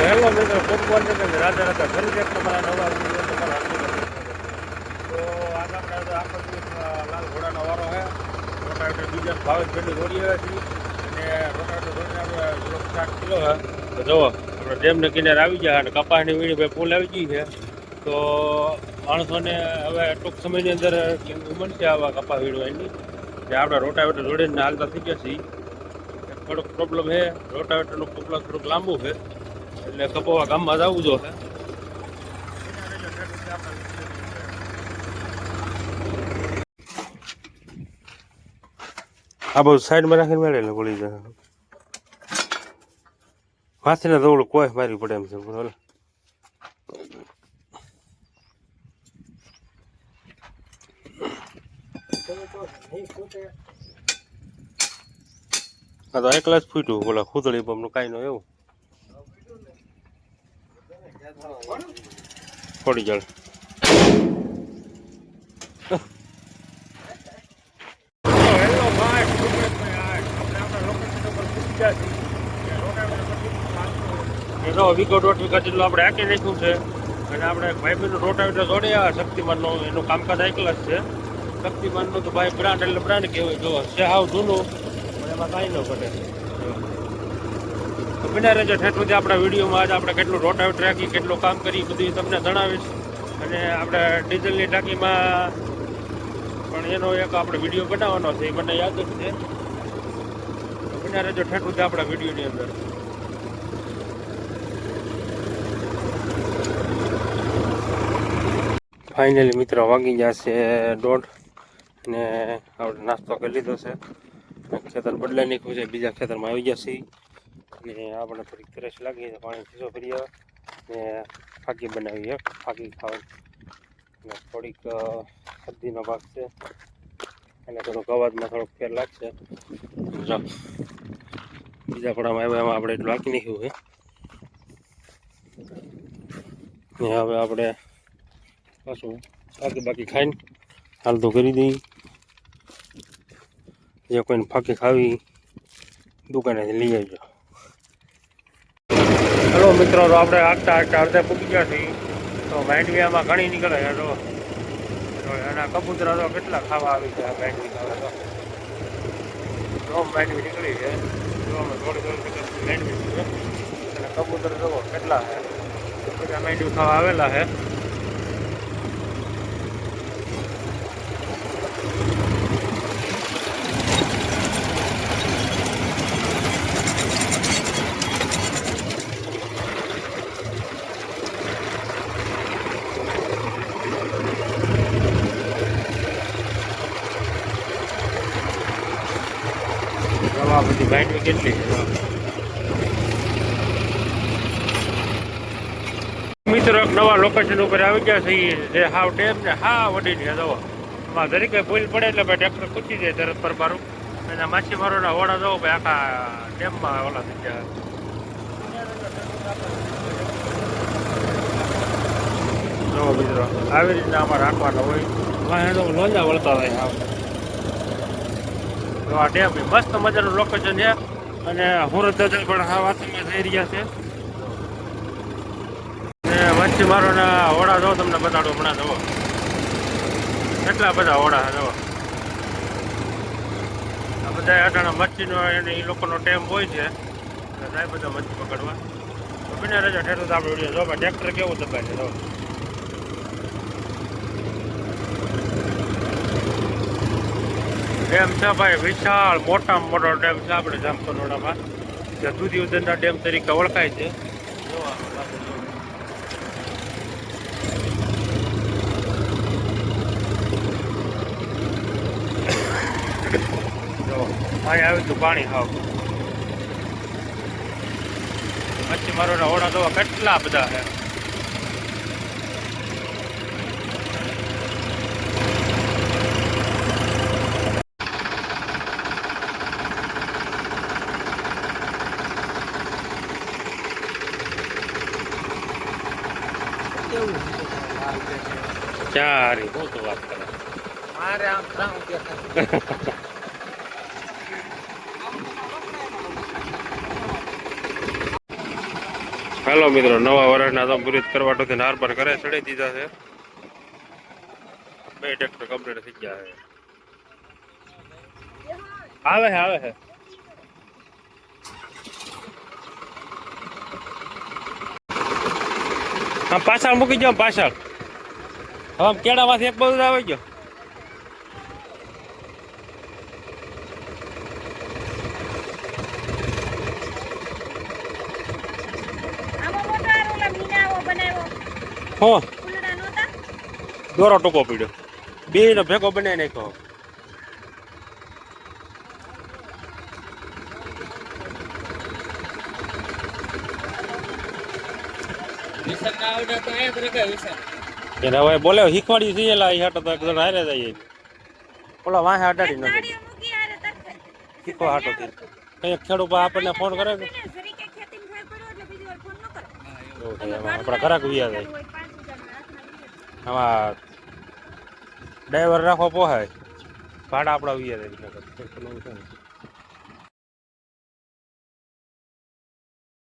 Hello અને રાધે રાધે ફરી તમારા નવા તમારા તો આજ આપણે તો લાલ ઘોડાનો વારો છે. રોટાવેટર બીજા ભાવે ભેંડી દોડી આવ્યા છીએ. અને રોટાવેટર દોડીને આપણે છે. તો જુઓ, આપણે ડેમને કિનારે આવી ગયા અને કપાસની વીણી ભાઈ પુલ આવી ગઈ છે. તો માણસોને હવે ટૂંક સમયની અંદર બનશે આવા કપાસ વીણવાની જે આપણે રોટાવેટર દોડીને હાલતા થઈ ગયા છીએ. થોડોક પ્રોબ્લેમ છે, રોટાવેટરનું પ્રોબ્લેમ થોડુંક લાંબુ છે. એટલે કપોવા ગામમાં જવું જો. આ બધું સાઈડમાં રાખીને મેળે પડી જાય માથીને દોડું કોઈ મારી પડે એમ છે બોલો આ તો એકલા જ ફૂટ્યું બોલા ખુદડી બમનું કાંઈ નો એવું. થોડી જળ એનો વીઘો દોઢ જેટલું આપણે આંકી નાખ્યું છે. અને આપણે ભાઈબંધનું રોટાવેટર જોડે આ શક્તિમાનનું એનું કામકાજ એકલા જ છે. શક્તિમાનનું તો ભાઈ બ્રાન્ડ એટલે બ્રાન્ડ કહેવાય. જો છે હાવ જૂનું એમાં કાંઈ ન ઘટે. બિના રહેજો. ઠેઠ સુધી આપણા વિડીયોમાં આજે આપણે કેટલું રોટાવેટ રાખી કેટલું કામ કરી બધું તમને જણાવીશ. અને આપણે ડીઝલની ટાંકીમાં પણ એનો એક આપણે વીડિયો બનાવવાનો છે એ મને યાદ જ છે. બિના રહેજો ઠેઠ સુધી આપણા વિડીયોની અંદર. ફાઇનલી મિત્રો વાગી જશે દોઢ અને આપણે નાસ્તો કરી લીધો છે. ખેતર બદલાઈ નાખ્યું છે, બીજા ખેતરમાં આવી જશે અને આપણે થોડીક તરસ લાગી પાણી ચીસો ફરી આવે ને ફાકી બનાવીએ ફાકી ખાવાની. અને થોડીક અ, ભાગ છે અને થોડોક અવાજમાં થોડોક ફેર લાગશે. બીજા પડામાં આવ્યા એમાં આપણે એટલું હાકી નાખ્યું છે ને હવે આપણે પાછું બાકી બાકી ખાઈને તો કરી દઈએ. જે કોઈને ફાકી ખાવી દુકાનેથી લઈ આવજો. હલો મિત્રો, તો આપણે આગતા આગતા અડધે પૂકી ગયા છીએ. તો માંડવીયામાં ઘણી નીકળે છે તો એના કબૂતરા તો કેટલા ખાવા આવી છે માંડવી ખાવા તો. જો માંડવી નીકળી છે. જો અમે થોડી થોડી માંડવી છે. અને કબૂતર જુઓ કેટલા છે. બધા માંડવી ખાવા આવેલા છે. દવા બધી માંડવી કેટલી છે. મિત્રો, એક નવા લોકેશન ઉપર આવી ગયા છે જે હાવ ડેમ ને હા વડી છે દવા એમાં જરીક ભૂલ પડે એટલે ભાઈ ટ્રેક્ટર પૂછી જાય તરત પર મારું. અને માછીમારોના ઓળા જવો ભાઈ, આખા ડેમમાં ઓલા થઈ ગયા. મિત્રો, આવી રીતના અમારે રાખવાના હોય. લોંજા વળતા હોય. તો આ ડેમ મસ્ત મજાનું લોકેશન છે. અને હુરત પણ આ વાતમાં થઈ રહ્યા છે. ને મચ્છીમારોના ઓડા જો તમને બતાડો હમણાં જવો. કેટલા બધા ઓડા જવો. આ બધા અટાણા મચ્છીનો એને એ લોકોનો ટેમ હોય છે. જાય બધા મચ્છી પકડવા. તો બને રજા ઠેઠો આપણે વીડિયો જો ટ્રેક્ટર કેવું દબાય છે જો ડેમ છે ભાઈ, વિશાળ મોટામાં મોટો ડેમ છે આપણે જામકંડોળામાં જે દૂધી ઉદયના ડેમ તરીકે ઓળખાય છે. અહીં આવ્યું હતું પાણી હાવ. મચ્છીમારોના ઓળા જોવા કેટલા બધા છે. ચારી બહુ તો વાત કરે. મારે આમ ત્રણ રૂપિયા હેલો મિત્રો નવા વર્ષના તો કરવાટોથી નાર પર કરે ચડી દીધા છે. બે ટ્રેક્ટર કમ્પ્લીટ થઈ ગયા છે. આવે છે આવે છે. હા પાછળ મૂકી જાઓ પાછળ હવે કેળામાંથી એક બહુ આવી ગયો. હો. દોરો ટૂંકો પીડ્યો. બે નો ભેગો બનાવી નાખ્યો વિસન ના આવડે તો વિસન. એને હવે બોલે શીખવાડી છે એલા એ હાટો તો એક જણ હારે જાય ઓલા વાંહે અડાડી નથી. શીખો હાટો થી. કઈ ખેડૂત આપણને ફોન કરે કે આપણા ઘરાક વિયા જાય. આમાં ડ્રાઈવર રાખો પોહાય. ભાડા આપણા વિયા જાય.